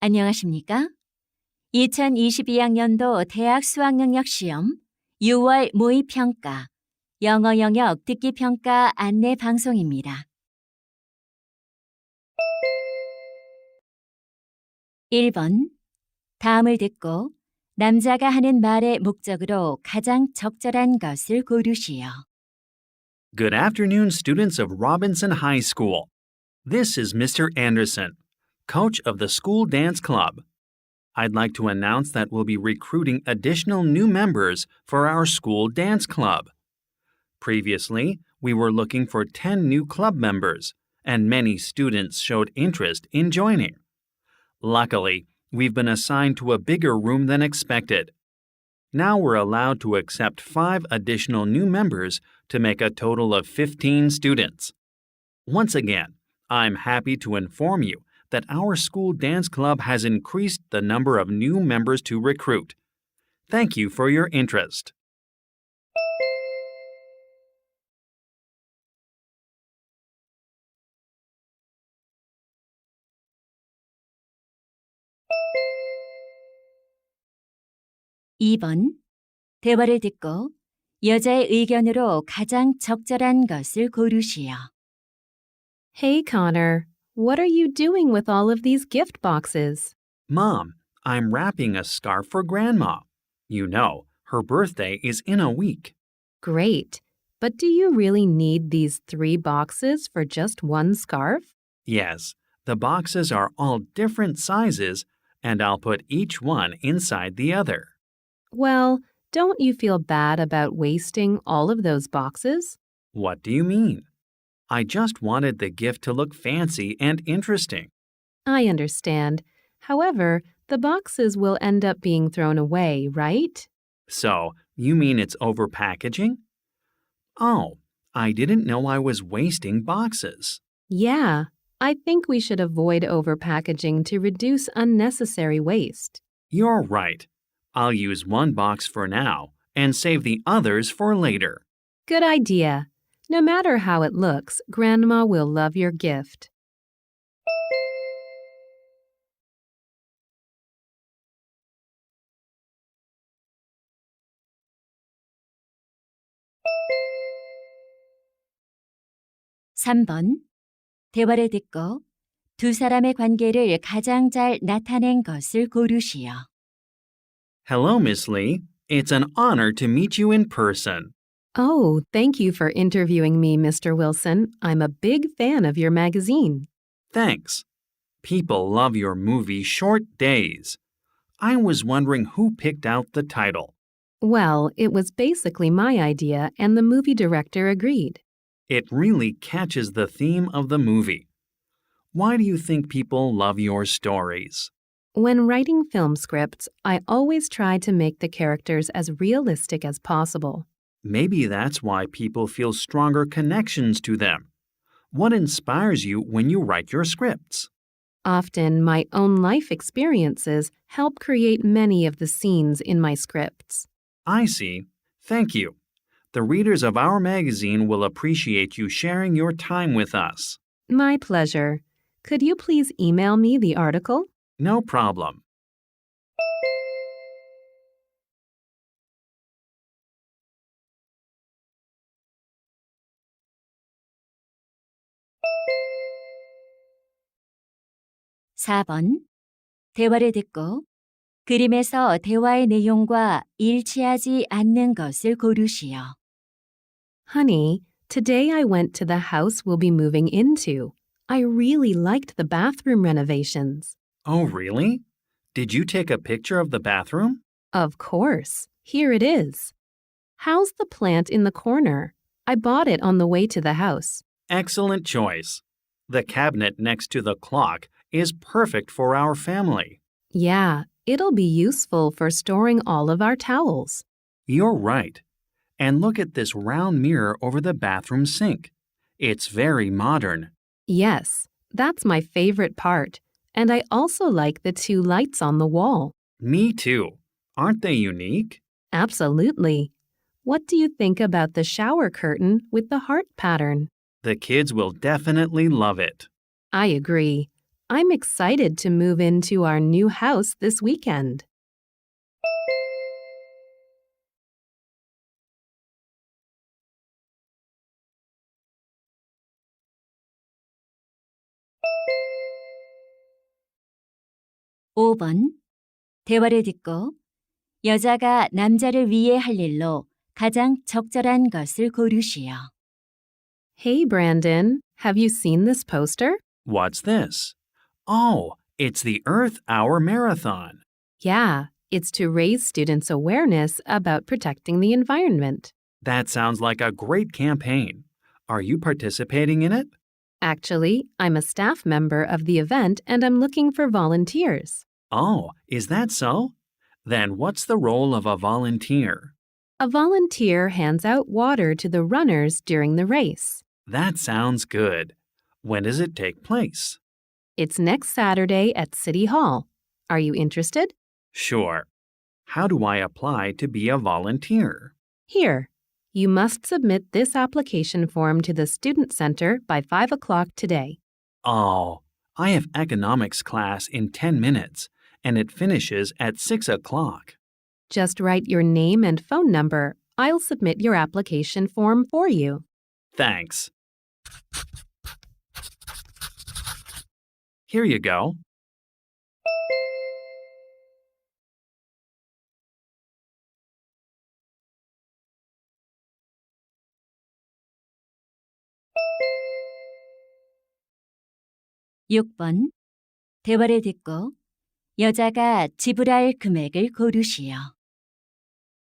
안녕하십니까? 2022학년도 대학 수학능력 시험 6월 모의평가 영어 영역 듣기 평가 안내 방송입니다. 1번 다음을 듣고 남자가 하는 말의 목적으로 가장 적절한 것을 고르시오. Good afternoon, students of Robinson High School. This is Mr. Anderson, coach of the school dance club. I'd like to announce that we'll be recruiting additional new members for our school dance club. Previously, we were looking for 10 new club members, and many students showed interest in joining. Luckily, we've been assigned to a bigger room than expected. Now we're allowed to accept five additional new members to make a total of 15 students. Once again, I'm happy to inform you that our school dance club has increased the number of new members to recruit. Thank you for your interest. 이 번 대화를 듣고 여자의 의견으로 가장 적절한 것을 고르시오. Hey, Connor. what are you doing with all of these gift boxes? Mom, I'm wrapping a scarf for Grandma. You know, her birthday is in a week. Great. But do you really need these three boxes for just one scarf? Yes, the boxes are all different sizes, and I'll put each one inside the other. Well, don't you feel bad about wasting all of those boxes? What do you mean? I just wanted the gift to look fancy and interesting. I understand. However, the boxes will end up being thrown away, right? So, you mean it's over packaging? Oh, I didn't know I was wasting boxes. Yeah, I think we should avoid overpackaging to reduce unnecessary waste. You're right. I'll use one box for now and save the others for later. Good idea. No matter how it looks, Grandma will love your gift. 삼번 대화를 듣고 두 사람의 관계를 가장 잘 나타낸 것을 고르시오. Hello, Miss Lee. It's an honor to meet you in person. Oh, thank you for interviewing me, Mr. Wilson. I'm a big fan of your magazine. Thanks. People love your movie Short Days. I was wondering who picked out the title. Well, it was basically my idea, and the movie director agreed. It really catches the theme of the movie. Why do you think people love your stories? When writing film scripts, I always try to make the characters as realistic as possible. Maybe that's why people feel stronger connections to them. What inspires you when you write your scripts? Often, my own life experiences help create many of the scenes in my scripts. I see. Thank you. The readers of our magazine will appreciate you sharing your time with us. My pleasure. Could you please email me the article? No problem. 사번 대화를 듣고 그림에서 대화의 내용과 일치하지 않는 것을 고르시오. Honey, today I went to the house we'll be moving into. I really liked the bathroom renovations. Oh, really? Did you take a picture of the bathroom? Of course. Here it is. How's the plant in the corner? I bought it on the way to the house. Excellent choice. The cabinet next to the clock is perfect for our family. Yeah, it'll be useful for storing all of our towels. You're right. And look at this round mirror over the bathroom sink. It's very modern. Yes, that's my favorite part. And I also like the two lights on the wall. Me too. Aren't they unique? Absolutely. What do you think about the shower curtain with the heart pattern? The kids will definitely love it. I agree. I'm excited to move into our new house this weekend. 오 번 대화를 듣고 여자가 남자를 위해 할 일로 가장 적절한 것을 고르시오. Hey, Brandon, have you seen this poster? What's this? Oh, it's the Earth Hour Marathon. Yeah, it's to raise students' awareness about protecting the environment. That sounds like a great campaign. Are you participating in it? Actually, I'm a staff member of the event and I'm looking for volunteers. Oh, is that so? Then what's the role of a volunteer? A volunteer hands out water to the runners during the race. That sounds good. When does it take place? It's next Saturday at City Hall. Are you interested? Sure. How do I apply to be a volunteer? Here, you must submit this application form to the Student Center by 5 o'clock today. Oh, I have economics class in 10 minutes, and it finishes at 6 o'clock. Just write your name and phone number. I'll submit your application form for you. Thanks. Here you go. 육 번 대화를 듣고 여자가 지불할 금액을 고르시오.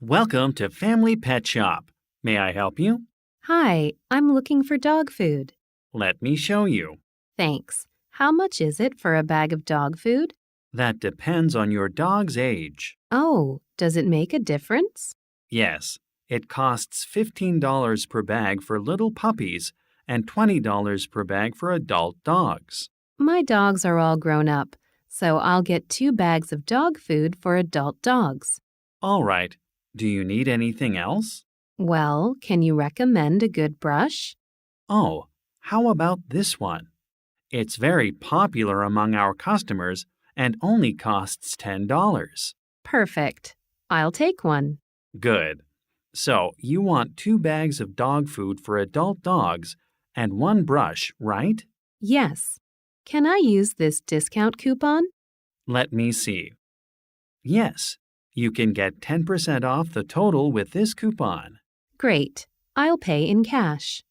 Welcome to Family Pet Shop. May I help you? Hi, I'm looking for dog food. Let me show you. Thanks. How much is it for a bag of dog food? That depends on your dog's age. Oh, does it make a difference? Yes, it costs $15 per bag for little puppies and $20 per bag for adult dogs. My dogs are all grown up, so I'll get two bags of dog food for adult dogs. All right. Do you need anything else? Well, can you recommend a good brush? Oh, how about this one? It's very popular among our customers and only costs $10. Perfect. I'll take one. Good. So, you want two bags of dog food for adult dogs and one brush, right? Yes. Can I use this discount coupon? Let me see. Yes, you can get 10% off the total with this coupon. Great. I'll pay in cash.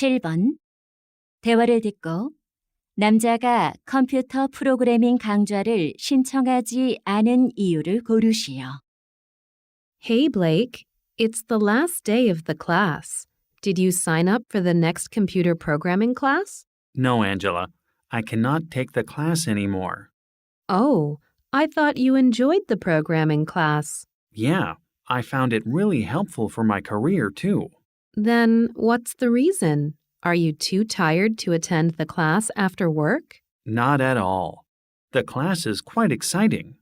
칠 번 대화를 듣고 남자가 컴퓨터 프로그래밍 강좌를 신청하지 않은 이유를 고르시오. Hey, Blake. It's the last day of the class. Did you sign up for the next computer programming class? No, Angela, I cannot take the class anymore. Oh, I thought you enjoyed the programming class. Yeah, I found it really helpful for my career, too. Then what's the reason? Are you too tired to attend the class after work? Not at all. The class is quite exciting.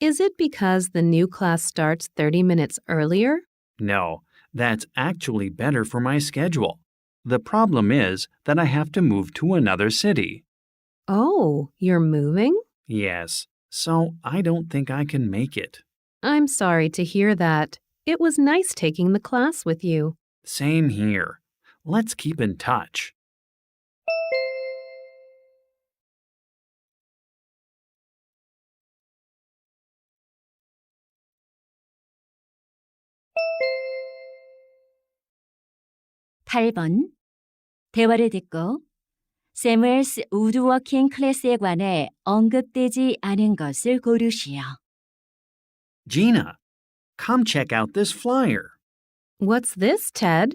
Is it because the new class starts 30 minutes earlier? No, that's actually better for my schedule. The problem is that I have to move to another city. Oh, you're moving? Yes, so I don't think I can make it. I'm sorry to hear that. It was nice taking the class with you. Same here. Let's keep in touch. 팔 번 대화를 듣고 세무엘스 우드워킹 클래스에 관해 언급되지 않은 것을 고르시오. Gina, come check out this flyer. What's this, Ted?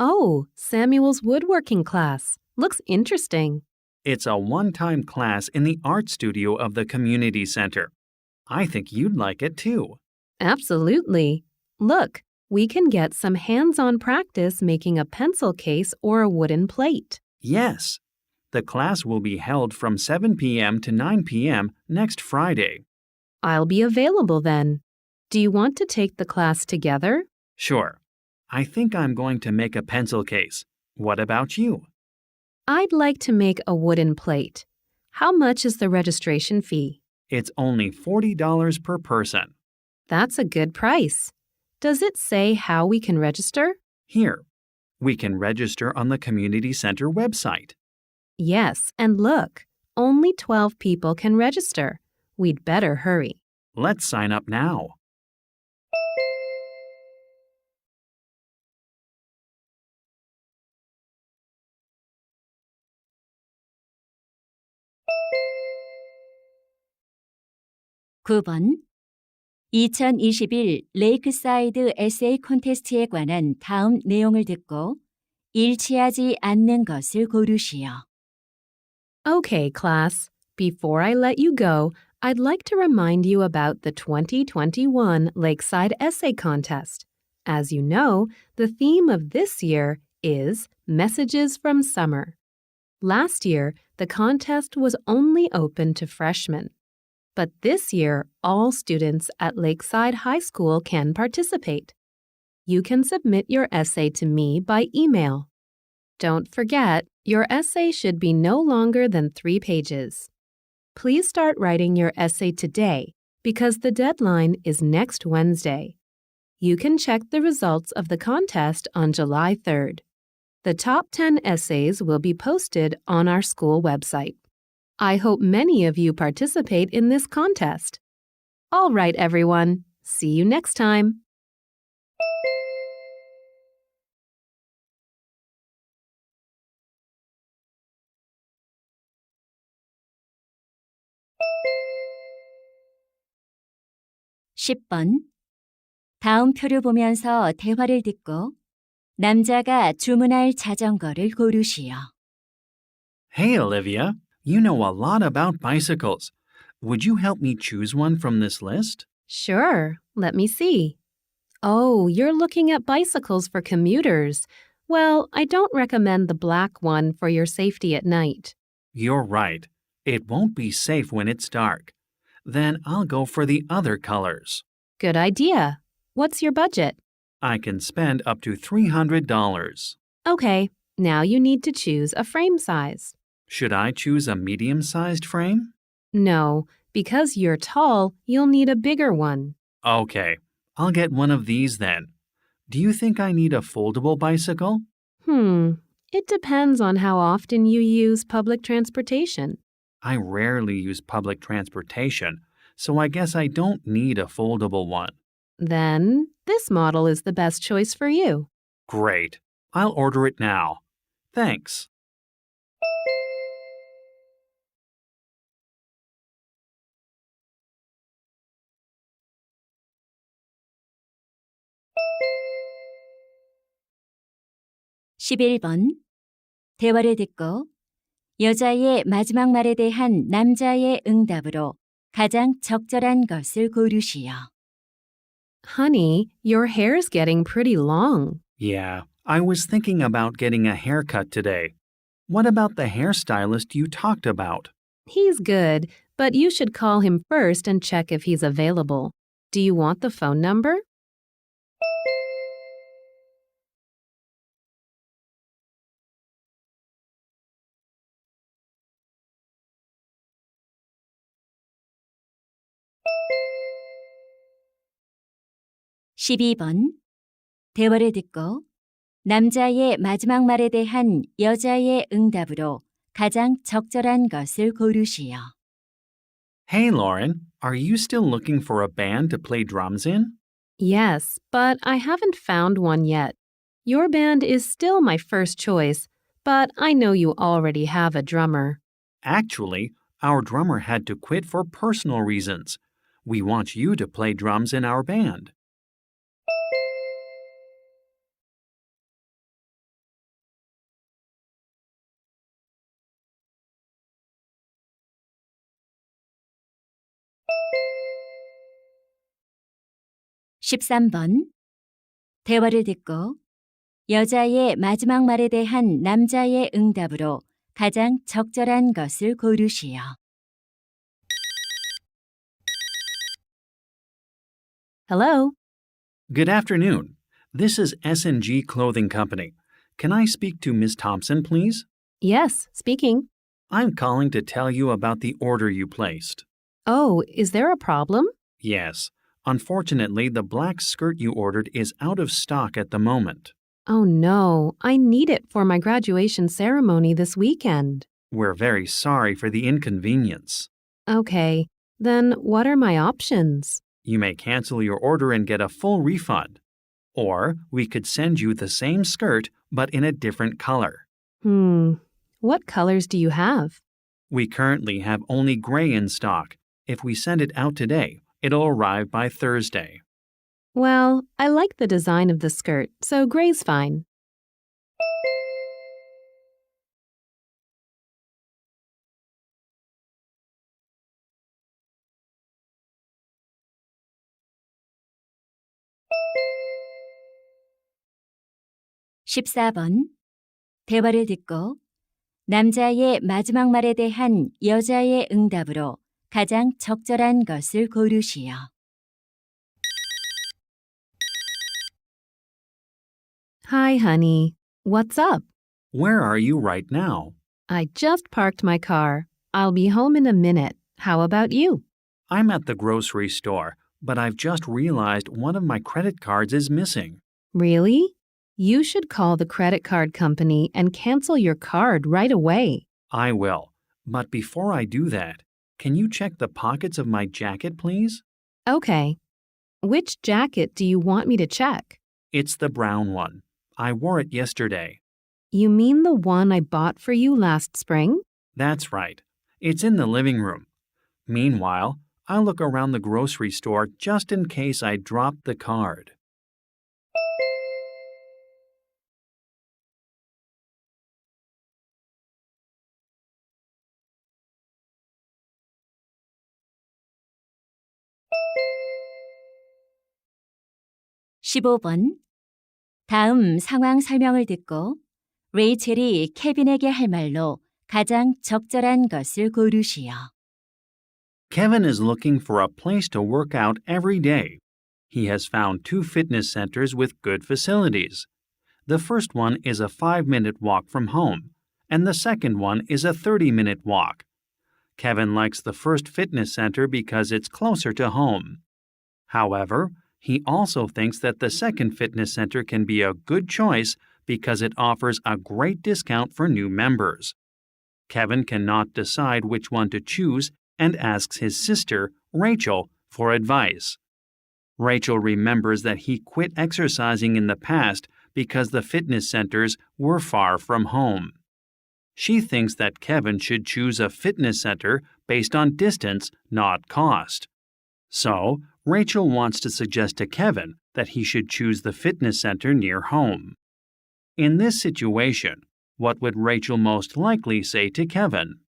Oh, Samuel's woodworking class. Looks interesting. It's a one time class in the art studio of the community center. I think you'd like it too. Absolutely. Look, we can get some hands on practice making a pencil case or a wooden plate. Yes, The class will be held from 7 p.m. to 9 p.m. next Friday. I'll be available then. Do you want to take the class together? Sure. I think I'm going to make a pencil case. What about you? I'd like to make a wooden plate. How much is the registration fee? It's only $40 per person. That's a good price. Does it say how we can register? Here, we can register on the Community Center website. Yes, and look, only 12 people can register. We'd better hurry. Let's sign up now. 구 번 2021 레이크사이드 에세이 콘테스트에 관한 다음 내용을 듣고 일치하지 않는 것을 고르시오. Okay, class. Before I let you go, I'd like to remind you about the 2021 Lakeside Essay Contest. As you know, the theme of this year is Messages from Summer. Last year, the contest was only open to freshmen. But this year, all students at Lakeside High School can participate. You can submit your essay to me by email. Don't forget, your essay should be no longer than three pages. Please start writing your essay today because the deadline is next Wednesday. You can check the results of the contest on July 3rd. The top 10 essays will be posted on our school website. I hope many of you participate in this contest. All right, everyone. See you next time. 10번 다음 표를 보면서 대화를 듣고 남자가 주문할 자전거를 고르시오. Hey, Olivia. You know a lot about bicycles. Would you help me choose one from this list? Sure. Let me see. Oh, you're looking at bicycles for commuters. Well, I don't recommend the black one for your safety at night. You're right. It won't be safe when it's dark. Then I'll go for the other colors. Good idea. What's your budget? I can spend up to $300. Okay, now you need to choose a frame size. Should I choose a medium sized frame? No, because you're tall, you'll need a bigger one. Okay, I'll get one of these then. Do you think I need a foldable bicycle? Hmm, it depends on how often you use public transportation. I rarely use public transportation, so I guess I don't need a foldable one. Then, this model is the best choice for you. Great. I'll order it now. Thanks. 십일 번 대화를 듣고 여자의 마지막 말에 대한 남자의 응답으로 가장 적절한 것을 고르시오. Honey, your hair's getting pretty long. Yeah, I was thinking about getting a haircut today. What about the hairstylist you talked about? He's good, but you should call him first and check if he's available. Do you want the phone number? 십이 번 대화를 듣고 남자의 마지막 말에 대한 여자의 응답으로 가장 적절한 것을 고르시오. Hey, Lauren, are you still looking for a band to play drums in? Yes, but I haven't found one yet. Your band is still my first choice, but I know you already have a drummer. Actually, our drummer had to quit for personal reasons. We want you to play drums in our band. 십삼 번 대화를 듣고 여자의 마지막 말에 대한 남자의 응답으로 가장 적절한 것을 고르시오. Hello. Good afternoon. This is S&G Clothing Company. Can I speak to Miss Thompson, please? Yes, speaking. I'm calling to tell you about the order you placed. Oh, is there a problem? Yes. Unfortunately, the black skirt you ordered is out of stock at the moment. Oh no, I need it for my graduation ceremony this weekend. We're very sorry for the inconvenience. Okay, then what are my options? You may cancel your order and get a full refund. Or we could send you the same skirt but in a different color. Hmm, what colors do you have? We currently have only gray in stock. If we send it out today, it'll arrive by Thursday. Well, I like the design of the skirt, so gray's fine. 십사 번 대화를 듣고 남자의 마지막 말에 대한 여자의 응답으로 가장 적절한 것을 고르시오. Hi, honey. What's up? Where are you right now? I just parked my car. I'll be home in a minute. How about you? I'm at the grocery store, but I've just realized one of my credit cards is missing. Really? You should call the credit card company and cancel your card right away. I will. But before I do that, can you check the pockets of my jacket, please? Okay. Which jacket do you want me to check? It's the brown one. I wore it yesterday. You mean the one I bought for you last spring? That's right. It's in the living room. Meanwhile, I'll look around the grocery store just in case I drop the card. 십오 번 다음 상황 설명을 듣고 레이첼이 케빈에게 할 말로 가장 적절한 것을 고르시오. Kevin is looking for a place to work out every day. He has found two fitness centers with good facilities. The first one is a five minute walk from home, and the second one is a 30 minute walk. Kevin likes the first fitness center because it's closer to home. However, he also thinks that the second fitness center can be a good choice because it offers a great discount for new members. Kevin cannot decide which one to choose and asks his sister, Rachel, for advice. Rachel remembers that he quit exercising in the past because the fitness centers were far from home. She thinks that Kevin should choose a fitness center based on distance, not cost. So, Rachel wants to suggest to Kevin that he should choose the fitness center near home. In this situation, what would Rachel most likely say to Kevin?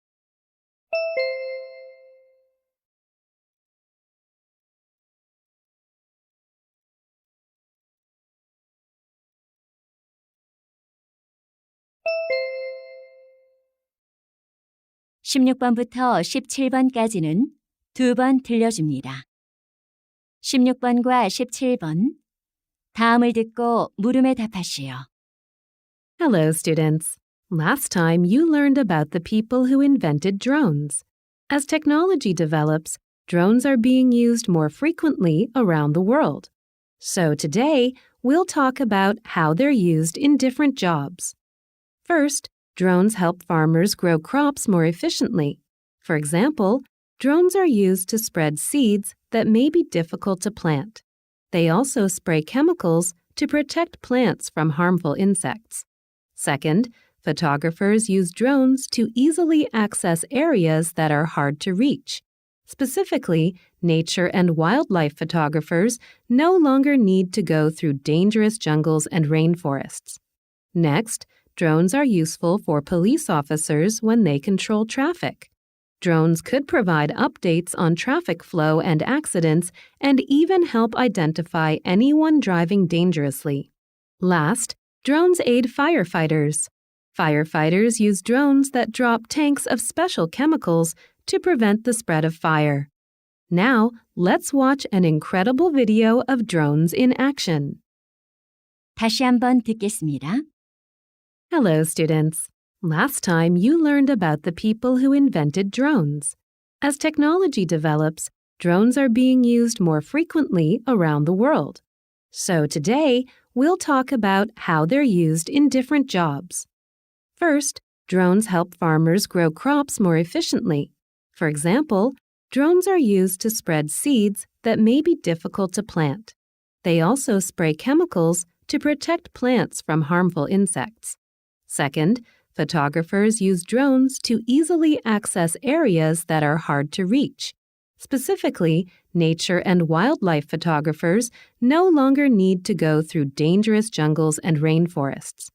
십육 번부터 십칠 번까지는 두 번 들려줍니다. 십육 번과 십칠 번 다음을 듣고 물음에 답하시오. Hello, students. Last time you learned about the people who invented drones. As technology develops, drones are being used more frequently around the world. So today, we'll talk about how they're used in different jobs. First, drones help farmers grow crops more efficiently. For example, drones are used to spread seeds that may be difficult to plant. They also spray chemicals to protect plants from harmful insects. Second, photographers use drones to easily access areas that are hard to reach. Specifically, nature and wildlife photographers no longer need to go through dangerous jungles and rainforests. Next, drones are useful for police officers when they control traffic. Drones could provide updates on traffic flow and accidents and even help identify anyone driving dangerously. Last, drones aid firefighters. Firefighters use drones that drop tanks of special chemicals to prevent the spread of fire. Now, let's watch an incredible video of drones in action. 다시 한번 듣겠습니다. Hello, students. Last time you learned about the people who invented drones. As technology develops, drones are being used more frequently around the world. So today, we'll talk about how they're used in different jobs. First, drones help farmers grow crops more efficiently. For example, drones are used to spread seeds that may be difficult to plant. They also spray chemicals to protect plants from harmful insects. Second, photographers use drones to easily access areas that are hard to reach. Specifically, nature and wildlife photographers no longer need to go through dangerous jungles and rainforests.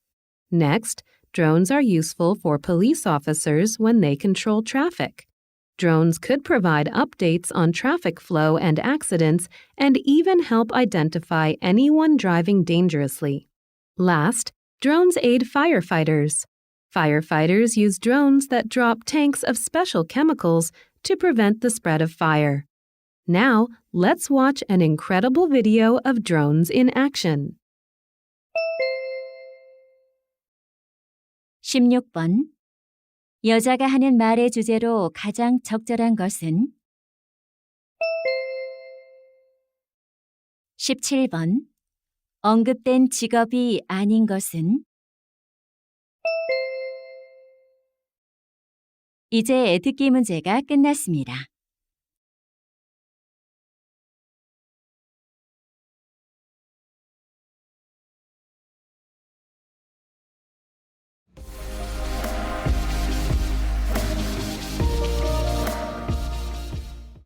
Next, drones are useful for police officers when they control traffic. Drones could provide updates on traffic flow and accidents and even help identify anyone driving dangerously. Last, drones aid firefighters. Firefighters use drones that drop tanks of special chemicals to prevent the spread of fire. Now, let's watch an incredible video of drones in action. 16번. 여자가 하는 말의 주제로 가장 적절한 것은 17번. 언급된 직업이 아닌 것은 이제 듣기 문제가 끝났습니다.